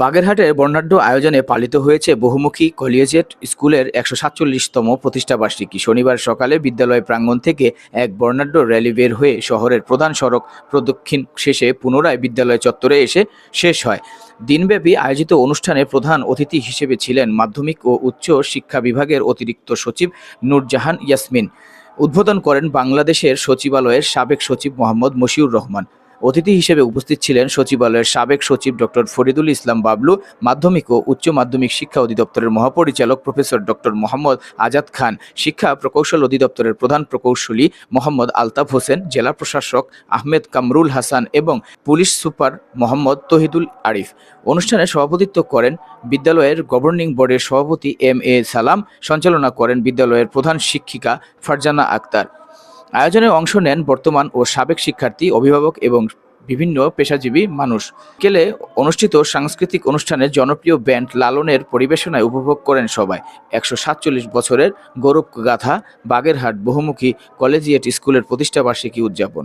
বাগেরহাটের বর্ণাঢ্য আয়োজনে পালিত হয়েছে বহুমুখী কলিয়েজেট স্কুলের একশো সাতচল্লিশতম প্রতিষ্ঠাবার্ষিকী। শনিবার সকালে বিদ্যালয় প্রাঙ্গণ থেকে এক বর্ণাঢ্য র্যালি বের হয়ে শহরের প্রধান সড়ক প্রদক্ষিণ শেষে পুনরায় বিদ্যালয় চত্বরে এসে শেষ হয়। দিনব্যাপী আয়োজিত অনুষ্ঠানে প্রধান অতিথি হিসেবে ছিলেন মাধ্যমিক ও উচ্চ শিক্ষা বিভাগের অতিরিক্ত সচিব নূরজাহান ইয়াসমিন। উদ্বোধন করেন বাংলাদেশের সচিবালয়ের সাবেক সচিব মোহাম্মদ মশিউর রহমান। অতিথি হিসেবে উপস্থিত ছিলেন সচিবালয়ের সাবেক সচিব ডক্টর ফরিদুল ইসলাম বাবলু, মাধ্যমিক ও উচ্চ মাধ্যমিক শিক্ষা অধিদপ্তরের মহাপরিচালক প্রফেসর ডক্টর মোহাম্মদ আজাদ খান, শিক্ষা প্রকৌশল অধিদপ্তরের প্রধান প্রকৌশলী মোহাম্মদ আলতাফ হোসেন, জেলা প্রশাসক আহমেদ কামরুল হাসান এবং পুলিশ সুপার মোহাম্মদ তহিদুল আরিফ। অনুষ্ঠানে সভাপতিত্ব করেন বিদ্যালয়ের গভর্নিং বোর্ডের সভাপতি এম এ সালাম, সঞ্চালনা করেন বিদ্যালয়ের প্রধান শিক্ষিকা ফারজানা আক্তার। আয়োজনে অংশ নেন বর্তমান ও সাবেক শিক্ষার্থী, অভিভাবক এবং বিভিন্ন পেশাজীবী মানুষ। কেলে অনুষ্ঠিত সাংস্কৃতিক অনুষ্ঠানে জনপ্রিয় ব্যান্ড লালনের পরিবেশনায় উপভোগ করেন সবাই। একশো সাতচল্লিশ বছরের গৌরব গাথা বাগেরহাট বহুমুখী কলেজিয়েট স্কুলের প্রতিষ্ঠাবার্ষিকী উদযাপন।